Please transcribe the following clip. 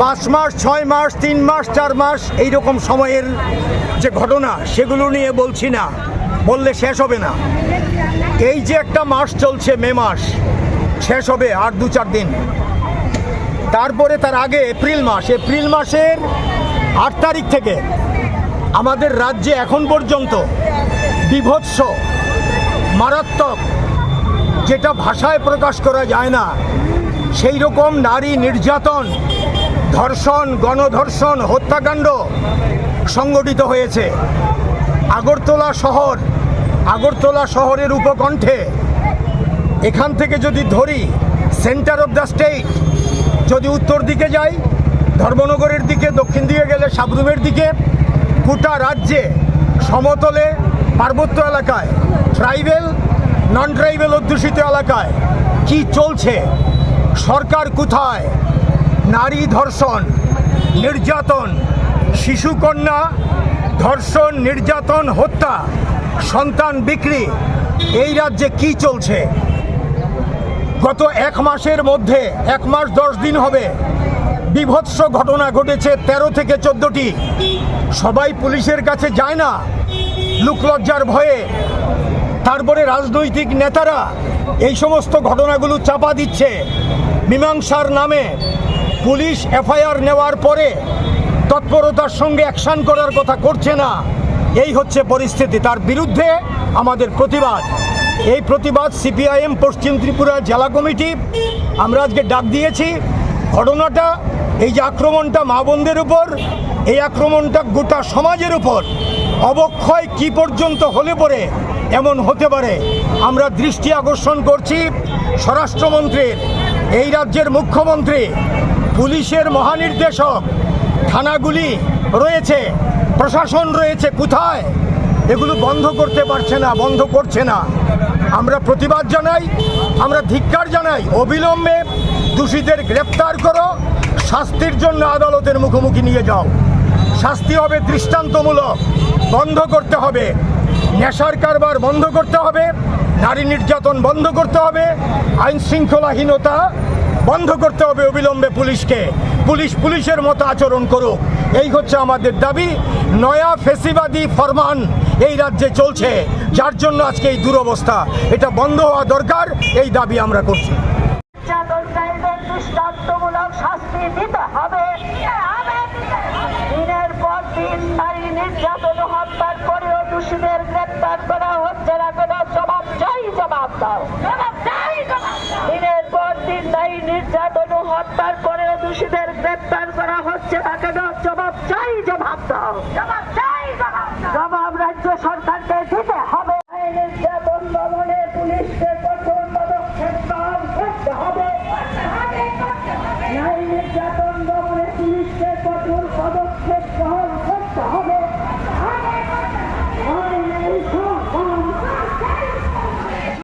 পাঁচ মাস, ছয় মাস, তিন মাস, চার মাস এই রকম সময়ের যে ঘটনা, সেগুলো নিয়ে বলছি না। বললে শেষ হবে না। এই যে একটা মাস চলছে, মে মাস, শেষ হবে আর দু চার দিন। তারপরে তার আগে এপ্রিল মাস। এপ্রিল মাসের আট তারিখ থেকে আমাদের রাজ্যে এখন পর্যন্ত বিভৎস, মারাত্মক যেটা ভাষায় প্রকাশ করা যায় না সেই রকম নারী নির্যাতন ধর্ষণ, গণধর্ষণ, হত্যাকাণ্ড সংগঠিত হয়েছে। আগরতলা শহর, আগরতলা শহরের উপকণ্ঠে। এখান থেকে যদি ধরি সেন্টার অফ দ্য স্টেট যদি উত্তর দিকে যাই, ধর্মনগরের দিকে, দক্ষিণ দিকে গেলে সাবরুমের দিকে, গোটা রাজ্যে, সমতলে, পার্বত্য এলাকায় ট্রাইবেল নন ট্রাইবেল অধ্যুষিত এলাকায়, কি চলছে? সরকার কোথায়? নারী ধর্ষণ, নির্যাতন, শিশুকন্যা ধর্ষণ, নির্যাতন, হত্যা, সন্তান বিক্রি, এই রাজ্যে কি চলছে? গত এক মাসের মধ্যে, এক মাস দশ দিন হবে, বিভৎস ঘটনা ঘটেছে তেরো থেকে চোদ্দটি। সবাই পুলিশের কাছে যায় না লুকলজ্জার ভয়ে। তারপরে রাজনৈতিক নেতারা এই সমস্ত ঘটনাগুলো চাপা দিচ্ছে। মীমাংসার নামে পুলিশ এফআইআর নেওয়ার পরে তৎপরতার সঙ্গে অ্যাকশন করার কথা করছে না। এই হচ্ছে পরিস্থিতি। তার বিরুদ্ধে আমাদের প্রতিবাদ। এই প্রতিবাদ সিপিআইএম, পশ্চিম ত্রিপুরা জেলা কমিটি, আমরা আজকে ডাক দিয়েছি। ঘটনাটা, এই যে আক্রমণটা মা বোনদের উপর, এই আক্রমণটা গোটা সমাজের উপর, অবক্ষয় কি পর্যন্ত হলে পরে এমন হতে পারে, আমরা দৃষ্টি আকর্ষণ করছি স্বরাষ্ট্রমন্ত্রীর, এই রাজ্যের মুখ্যমন্ত্রী পুলিশের মহানির্দেশক, থানাগুলি রয়েছে, প্রশাসন রয়েছে, কোথায়? এগুলো বন্ধ করতে পারছে না, বন্ধ করছে না। আমরা প্রতিবাদ জানাই, আমরা ধিক্কার জানাই, অবিলম্বে দোষীদের গ্রেপ্তার করো, শাস্তির জন্য আদালতের মুখোমুখি নিয়ে যাও। শাস্তি হবে দৃষ্টান্তমূলক, বন্ধ করতে হবে। নেশার কারবার বন্ধ করতে হবে, নারী নির্যাতন বন্ধ করতে হবে আইন শৃঙ্খলাহীনতা বন্ধ করতে হবে অবিলম্বে পুলিশকে। পুলিশ পুলিশের মতো আচরণ করুক। এই হচ্ছে আমাদের দাবি। নয়া ফেসিবাদী ফরমান এই রাজ্যে চলছে। যার জন্য আজকে এই দুরবস্থা। এটা বন্ধ হওয়া দরকার। এই দাবি আমরা করছি। জবাব দাও। দিনের পর দিন গ্রেপ্তার করা হচ্ছে না কেন জবাব চাই জবাব দাও। জবাব চাই জবাব রাজ্য সরকারকে দিতে হবে। নির্যাতন পুলিশকে